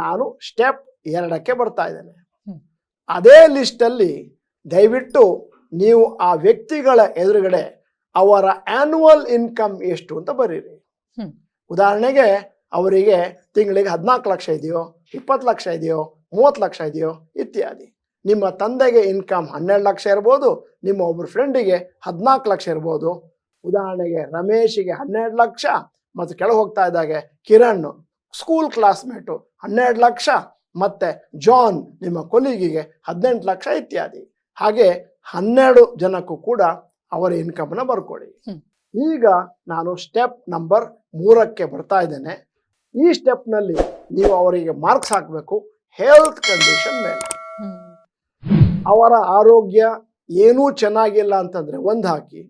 ನಾನು ಸ್ಟೆಪ್ ಎರಡಕ್ಕೆ ಬರ್ತಾ ಇದ್ದೇನೆ. ಅದೇ ಲಿಸ್ಟಲ್ಲಿ ದಯವಿಟ್ಟು ನೀವು ಆ ವ್ಯಕ್ತಿಗಳ ಎದುರುಗಡೆ ಅವರ ಆನ್ಯುವಲ್ ಇನ್ಕಮ್ ಎಷ್ಟು ಅಂತ ಬರೀರಿ. ಉದಾಹರಣೆಗೆ ಅವರಿಗೆ ತಿಂಗಳಿಗೆ ಹದಿನಾಲ್ಕು ಲಕ್ಷ ಇದೆಯೋ ಇಪ್ಪತ್ತು ಲಕ್ಷ ಇದೆಯೋ ಮೂವತ್ತು ಲಕ್ಷ ಇದೆಯೋ ಇತ್ಯಾದಿ. ನಿಮ್ಮ ತಂದೆಗೆ ಇನ್ಕಮ್ ಹನ್ನೆರಡು ಲಕ್ಷ ಇರ್ಬೋದು ನಿಮ್ಮ ಒಬ್ಬರು ಫ್ರೆಂಡಿಗೆ ಹದಿನಾಲ್ಕು ಲಕ್ಷ ಇರ್ಬೋದು. ಉದಾಹರಣೆಗೆ ರಮೇಶಿಗೆ ಹನ್ನೆರಡು ಲಕ್ಷ ಮತ್ತು ಕೆಳಗೆ ಹೋಗ್ತಾ ಇದ್ದಾಗೆ ಕಿರಣ್. ಸ್ಕೂಲ್ ಕ್ಲಾಸ್ಮೇಟು ಹನ್ನೆರಡು ಲಕ್ಷ. ಮತ್ತೆ ಜಾನ್ ನಿಮ್ಮ ಕೊಲಿಗಿಗೆ ಹದಿನೆಂಟು ಲಕ್ಷ ಇತ್ಯಾದಿ. ಹಾಗೆ ಹನ್ನೆರಡು ಜನಕ್ಕೂ ಕೂಡ ಅವರ ಇನ್ಕಮ್ನ ಬರ್ಕೊಳ್ಳಿ. ಈಗ ನಾನು ಸ್ಟೆಪ್ ನಂಬರ್ ಮೂರಕ್ಕೆ ಬರ್ತಾ ಇದ್ದೇನೆ. ಈ ಸ್ಟೆಪ್ನಲ್ಲಿ ನೀವು ಅವರಿಗೆ ಮಾರ್ಕ್ಸ್ ಹಾಕಬೇಕು ಹೆಲ್ತ್ ಕಂಡೀಷನ್ ಮೇಲೆ. ಅವರ ಆರೋಗ್ಯ ಏನೂ ಚೆನ್ನಾಗಿಲ್ಲ ಅಂತಂದ್ರೆ ಒಂದು ಹಾಕಿ.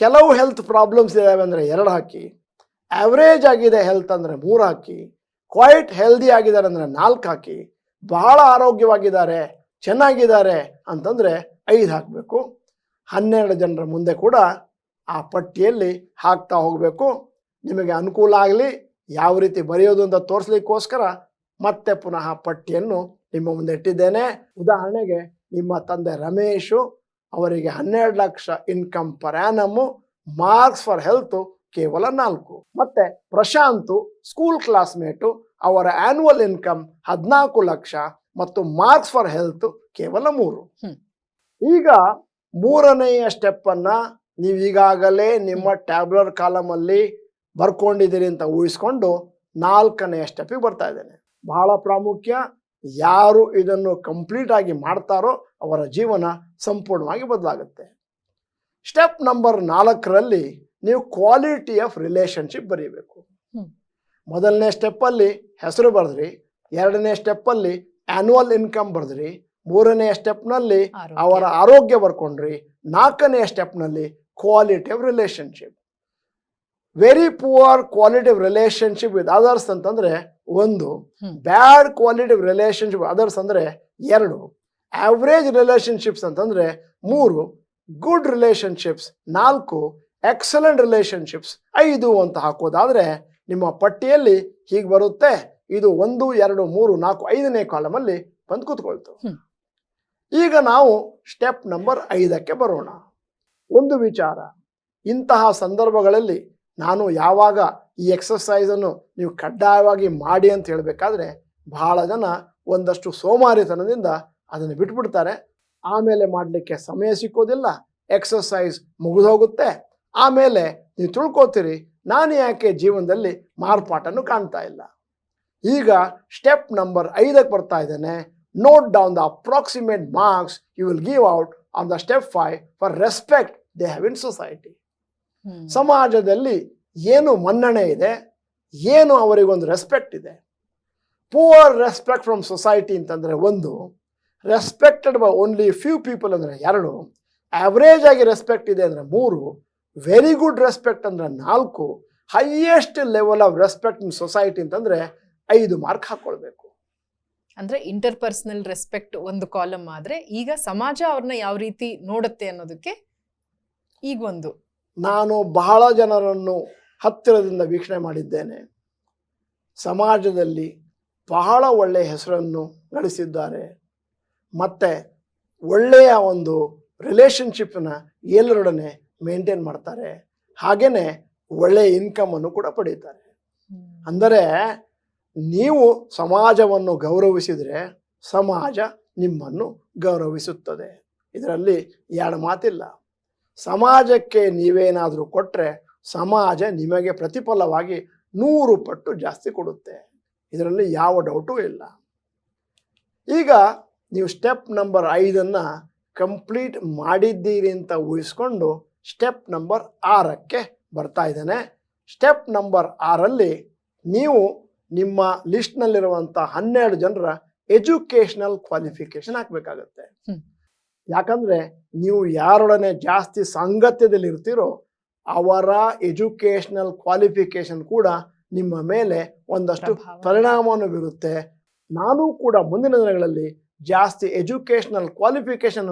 ಕೆಲವು ಹೆಲ್ತ್ ಪ್ರಾಬ್ಲಮ್ಸ್ ಇದ್ದಾವೆ ಅಂದರೆ ಎರಡು ಹಾಕಿ. ಆವ್ರೇಜ್ ಆಗಿದೆ ಹೆಲ್ತ್ ಅಂದರೆ ಮೂರು ಹಾಕಿ ಕ್ವೈಟ್ ಹೆಲ್ದಿ ಆಗಿದ್ದಾರೆ ಅಂದರೆ ನಾಲ್ಕು ಹಾಕಿ ಬಹಳ ಆರೋಗ್ಯವಾಗಿದ್ದಾರೆ, ಚೆನ್ನಾಗಿದ್ದಾರೆ ಅಂತಂದರೆ ಐದು ಹಾಕಬೇಕು. ಹನ್ನೆರಡು ಜನರ ಮುಂದೆ ಕೂಡ ಆ ಪಟ್ಟಿಯಲ್ಲಿ ಹಾಕ್ತಾ ಹೋಗಬೇಕು. ನಿಮಗೆ ಅನುಕೂಲ ಆಗಲಿ, ಯಾವ ರೀತಿ ಬರೆಯೋದು ಅಂತ ತೋರಿಸ್ಲಿಕ್ಕೋಸ್ಕರ ಮತ್ತೆ ಪುನಃ ಪಟ್ಟಿಯನ್ನು ನಿಮ್ಮ ಮುಂದೆ ಇಟ್ಟಿದ್ದೇನೆ. ಉದಾಹರಣೆಗೆ, ನಿಮ್ಮ ತಂದೆ ರಮೇಶು ಅವರಿಗೆ ಹನ್ನೆರಡು lakh income per annum marks for health ಕೇವಲ ನಾಲ್ಕು. ಮತ್ತೆ ಪ್ರಶಾಂತು ಸ್ಕೂಲ್ ಕ್ಲಾಸ್ಮೇಟು ಅವರ ಆನ್ಯುವಲ್ ಇನ್ಕಮ್ ಹದಿನಾಲ್ಕು ಲಕ್ಷ ಮತ್ತು ಮಾರ್ಕ್ಸ್ ಫಾರ್ ಹೆಲ್ತ್ ಕೇವಲ ಮೂರು. ಈಗ ಮೂರನೆಯ ಸ್ಟೆಪ್ ಅನ್ನ ನೀವು ಈಗಾಗಲೇ ನಿಮ್ಮ ಟ್ಯಾಬ್ಲರ್ ಕಾಲಮ್ ಅಲ್ಲಿ ಬರ್ಕೊಂಡಿದ್ದೀರಿ ಅಂತ ಊಹಿಸ್ಕೊಂಡು ನಾಲ್ಕನೆಯ ಸ್ಟೆಪ್ಪಿಗೆ ಬರ್ತಾ ಇದ್ದೇನೆ. ಬಹಳ ಪ್ರಾಮುಖ್ಯ. ಯಾರು ಇದನ್ನು ಕಂಪ್ಲೀಟ್ ಆಗಿ ಮಾಡ್ತಾರೋ ಅವರ ಜೀವನ ಸಂಪೂರ್ಣವಾಗಿ ಬದಲಾಗುತ್ತೆ. ಸ್ಟೆಪ್ ನಂಬರ್ ನಾಲ್ಕರಲ್ಲಿ ನೀವು ಕ್ವಾಲಿಟಿ ಆಫ್ ರಿಲೇಶನ್ಶಿಪ್ ಬರೀಬೇಕು. ಮೊದಲನೇ ಸ್ಟೆಪ್ಪಲ್ಲಿ ಹೆಸರು ಬರೆದ್ರಿ ಎರಡನೇ ಸ್ಟೆಪ್ಪಲ್ಲಿ ಆ್ಯನುವಲ್ ಇನ್ಕಮ್ ಬರೆದ್ರಿ ಮೂರನೇ ಸ್ಟೆಪ್ನಲ್ಲಿ. ಅವರ ಆರೋಗ್ಯ ಬರ್ಕೊಂಡ್ರಿ ನಾಲ್ಕನೇ ಸ್ಟೆಪ್ನಲ್ಲಿ quality of relationship very poor quality of relationship with others ಅಂತಂದ್ರೆ ಒಂದು. Bad quality of relationship others ಅಂದ್ರೆ ಎರಡು ಆವ್ರೇಜ್ ರಿಲೇಶನ್ಶಿಪ್ಸ್ ಅಂತಂದ್ರೆ ಮೂರು ಗುಡ್ ರಿಲೇಶನ್ಶಿಪ್ಸ್ ನಾಲ್ಕು ಎಕ್ಸಲೆಂಟ್ ರಿಲೇಷನ್ಶಿಪ್ಸ್ ಐದು ಅಂತ ಹಾಕೋದಾದರೆ ನಿಮ್ಮ ಪಟ್ಟಿಯಲ್ಲಿ ಹೀಗೆ ಬರುತ್ತೆ. ಇದು ಒಂದು ಎರಡು ಮೂರು ನಾಲ್ಕು ಐದನೇ ಕಾಲಮಲ್ಲಿ ಬಂದು ಕೂತ್ಕೊಳ್ತು ಈಗ ನಾವು ಸ್ಟೆಪ್ ನಂಬರ್ ಐದಕ್ಕೆ ಬರೋಣ. ಒಂದು ವಿಚಾರ. ಇಂತಹ ಸಂದರ್ಭಗಳಲ್ಲಿ ನಾನು ಯಾವಾಗ ಈ ಎಕ್ಸಸೈಸನ್ನು ನೀವು ಕಡ್ಡಾಯವಾಗಿ ಮಾಡಿ ಅಂತ ಹೇಳಬೇಕಾದ್ರೆ ಬಹಳ ಜನ ಒಂದಷ್ಟು ಸೋಮಾರಿತನದಿಂದ ಅದನ್ನು ಬಿಟ್ಬಿಡ್ತಾರೆ. ಆಮೇಲೆ ಮಾಡಲಿಕ್ಕೆ ಸಮಯ ಸಿಕ್ಕೋದಿಲ್ಲ. ಎಕ್ಸಸೈಸ್ ಮುಗಿದೋಗುತ್ತೆ ಆಮೇಲೆ ನೀವು ತಿಳ್ಕೊತೀರಿ ನಾನು ಯಾಕೆ ಜೀವನದಲ್ಲಿ ಮಾರ್ಪಾಟನ್ನು ಕಾಣ್ತಾ ಇಲ್ಲ. ಈಗ ಸ್ಟೆಪ್ ನಂಬರ್ ಐದಕ್ಕೆ ಬರ್ತಾ ಇದ್ದೇನೆ. Note down the approximate marks you will give out on the step five for respect they have in society ಸಮಾಜದಲ್ಲಿ ಏನು ಮನ್ನಣೆ ಇದೆ ಏನು ಅವರಿಗೊಂದು ರೆಸ್ಪೆಕ್ಟ್ ಇದೆ. ಪೂವರ್ ರೆಸ್ಪೆಕ್ಟ್ ಫ್ರಮ್ ಸೊಸೈಟಿ ಅಂತಂದರೆ ಒಂದು respected by only few people ಅಂದರೆ ಎರಡು ಆವ್ರೇಜ್ ಆಗಿ ರೆಸ್ಪೆಕ್ಟ್ ಇದೆ ಅಂದರೆ ಮೂರು ವೆರಿ ಗುಡ್ ರೆಸ್ಪೆಕ್ಟ್ ಅಂದರೆ ನಾಲ್ಕು highest level of respect in society ಅಂತಂದರೆ ಐದು ಮಾರ್ಕ್ ಹಾಕ್ಕೊಳ್ಬೇಕು ಅಂದ್ರೆ ಇಂಟರ್ ಪರ್ಸನಲ್ ರೆಸ್ಪೆಕ್ಟ್ ಒಂದು ಕಾಲಮ್ ಆದ್ರೆ ಈಗ ಸಮಾಜ ಅವ್ರನ್ನ ಯಾವ ರೀತಿ ನೋಡುತ್ತೆ ಅನ್ನೋದಕ್ಕೆ ಈಗ ಒಂದು. ನಾನು ಬಹಳ ಜನರನ್ನು ಹತ್ತಿರದಿಂದ ವೀಕ್ಷಣೆ ಮಾಡಿದ್ದೇನೆ. ಸಮಾಜದಲ್ಲಿ ಬಹಳ ಒಳ್ಳೆಯ ಹೆಸರನ್ನು ಗಳಿಸಿದ್ದಾರೆ. ಮತ್ತು ಒಳ್ಳೆಯ ಒಂದು ರಿಲೇಷನ್ಶಿಪ್ನ ಎಲ್ಲರೊಡನೆ ಮೇಂಟೈನ್ ಮಾಡ್ತಾರೆ. ಹಾಗೇನೆ ಒಳ್ಳೆಯ ಇನ್ಕಮನ್ನು ಕೂಡ ಪಡೀತಾರೆ. ಅಂದರೆ ನೀವು ಸಮಾಜವನ್ನು ಗೌರವಿಸಿದರೆ ಸಮಾಜ ನಿಮ್ಮನ್ನು ಗೌರವಿಸುತ್ತದೆ. ಇದರಲ್ಲಿ ಎರಡು ಮಾತಿಲ್ಲ. ಸಮಾಜಕ್ಕೆ ನೀವೇನಾದರೂ ಕೊಟ್ಟರೆ ಸಮಾಜ ನಿಮಗೆ ಪ್ರತಿಫಲವಾಗಿ ನೂರು ಪಟ್ಟು ಜಾಸ್ತಿ ಕೊಡುತ್ತೆ. ಇದರಲ್ಲಿ ಯಾವ ಡೌಟೂ ಇಲ್ಲ. ಈಗ ನೀವು ಸ್ಟೆಪ್ ನಂಬರ್ ಐದನ್ನು ಕಂಪ್ಲೀಟ್ ಮಾಡಿದ್ದೀರಿ ಅಂತ ಊಹಿಸ್ಕೊಂಡು ಸ್ಟೆಪ್ ನಂಬರ್ ಆರಕ್ಕೆ ಬರ್ತಾ ಇದ್ದೇನೆ. ಸ್ಟೆಪ್ ನಂಬರ್ ಆರಲ್ಲಿ ನೀವು ನಿಮ್ಮ ಲಿಸ್ಟ್ನಲ್ಲಿರುವಂಥ ಹನ್ನೆರಡು ಜನರ ಎಜುಕೇಷನಲ್ ಕ್ವಾಲಿಫಿಕೇಶನ್ ಹಾಕಬೇಕಾಗತ್ತೆ. ಯಾಕಂದರೆ ನೀವು ಯಾರೊಡನೆ ಜಾಸ್ತಿ ಸಾಂಗತ್ಯದಲ್ಲಿ ಇರ್ತೀರೋ ಅವರ ಎಜುಕೇಷನಲ್ ಕ್ವಾಲಿಫಿಕೇಶನ್ ಕೂಡ ನಿಮ್ಮ ಮೇಲೆ ಒಂದಷ್ಟು. ಪರಿಣಾಮವನ್ನು ಬೀರುತ್ತೆ. ನಾನು ಕೂಡ ಮುಂದಿನ ದಿನಗಳಲ್ಲಿ ಜಾಸ್ತಿ ಎಜುಕೇಷನಲ್ ಕ್ವಾಲಿಫಿಕೇಶನ್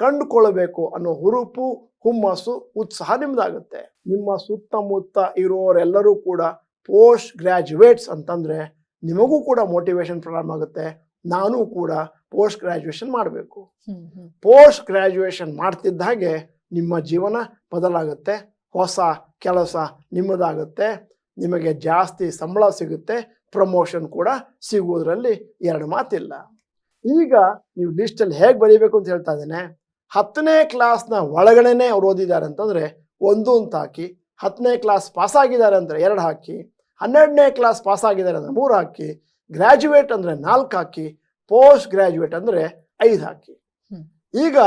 ಕಂಡುಕೊಳ್ಳಬೇಕು ಅನ್ನೋ ಹುರುಪು ಹುಮ್ಮಸ್ಸು ಉತ್ಸಾಹ ನಿಮ್ದಾಗುತ್ತೆ. ನಿಮ್ಮ ಸುತ್ತಮುತ್ತ ಇರೋರೆಲ್ಲರೂ ಕೂಡ ಪೋಸ್ಟ್ ಗ್ರ್ಯಾಜುಯೇಟ್ಸ್ ಅಂತಂದ್ರೆ ನಿಮಗೂ ಕೂಡ ಮೋಟಿವೇಶನ್ ಪ್ರಾರಂಭ ಆಗುತ್ತೆ. ನಾನು ಕೂಡ ಪೋಸ್ಟ್ ಗ್ರ್ಯಾಜುಯೇಷನ್ ಮಾಡಬೇಕು. ಪೋಸ್ಟ್ ಗ್ರ್ಯಾಜುಯೇಷನ್ ಮಾಡ್ತಿದ್ದ ಹಾಗೆ ನಿಮ್ಮ ಜೀವನ ಬದಲಾಗುತ್ತೆ. ಹೊಸ ಕೆಲಸ ನಿಮ್ಮದಾಗುತ್ತೆ. ನಿಮಗೆ ಜಾಸ್ತಿ ಸಂಬಳ ಸಿಗುತ್ತೆ. ಪ್ರಮೋಷನ್ ಕೂಡ ಸಿಗುವುದರಲ್ಲಿ ಎರಡು ಮಾತಿಲ್ಲ. ಈಗ ನೀವು ಲಿಸ್ಟಲ್ಲಿ ಹೇಗೆ ಬರೀಬೇಕು ಅಂತ ಹೇಳ್ತಾ ಇದ್ದೇನೆ. ಹತ್ತನೇ ಕ್ಲಾಸ್ನ ಒಳಗಡೆನೆ ಅವ್ರು ಓದಿದ್ದಾರೆ ಅಂತಂದರೆ ಒಂದು ಅಂತ ಹಾಕಿ ಹತ್ತನೇ ಕ್ಲಾಸ್ ಪಾಸ್ ಆಗಿದ್ದಾರೆ ಅಂದರೆ ಎರಡು ಹಾಕಿ ಹನ್ನೆರಡನೇ ಕ್ಲಾಸ್ ಪಾಸ್ ಆಗಿದ್ದಾರೆ ಅಂದರೆ ಮೂರು ಹಾಕಿ ಗ್ರ್ಯಾಜುಯೇಟ್ ಅಂದರೆ ನಾಲ್ಕು ಹಾಕಿ ಪೋಸ್ಟ್ ಗ್ರ್ಯಾಜುಯೇಟ್ ಅಂದರೆ ಐದು ಹಾಕಿ. ಈಗ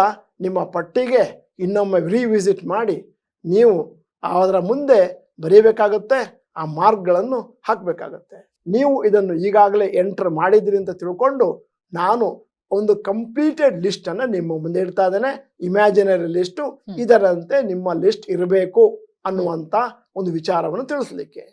ನಿಮ್ಮ ಪಟ್ಟಿಗೆ ಇನ್ನೊಮ್ಮೆ ರಿವಿಸಿಟ್ ಮಾಡಿ ನೀವು ಅದರ ಮುಂದೆ ಬರೀಬೇಕಾಗುತ್ತೆ ಆ ಮಾರ್ಕ್ಗಳನ್ನು ಹಾಕಬೇಕಾಗತ್ತೆ. ನೀವು ಇದನ್ನು ಈಗಾಗಲೇ ಎಂಟರ್ ಮಾಡಿದ್ರಿ ಅಂತ ತಿಳ್ಕೊಂಡು ನಾನು ಒಂದು ಕಂಪ್ಲೀಟೆಡ್ ಲಿಸ್ಟ್ ಅನ್ನ ನಿಮ್ಮ ಮುಂದೆ ಇಡ್ತಾ ಇದ್ದಾನೆ. ಇಮ್ಯಾಜಿನರಿ ಲಿಸ್ಟು ಇದರಂತೆ ನಿಮ್ಮ ಲಿಸ್ಟ್ ಇರಬೇಕು ಅನ್ನುವಂತ ಒಂದು ವಿಚಾರವನ್ನು ತಿಳಿಸ್ಲಿಕ್ಕೆ.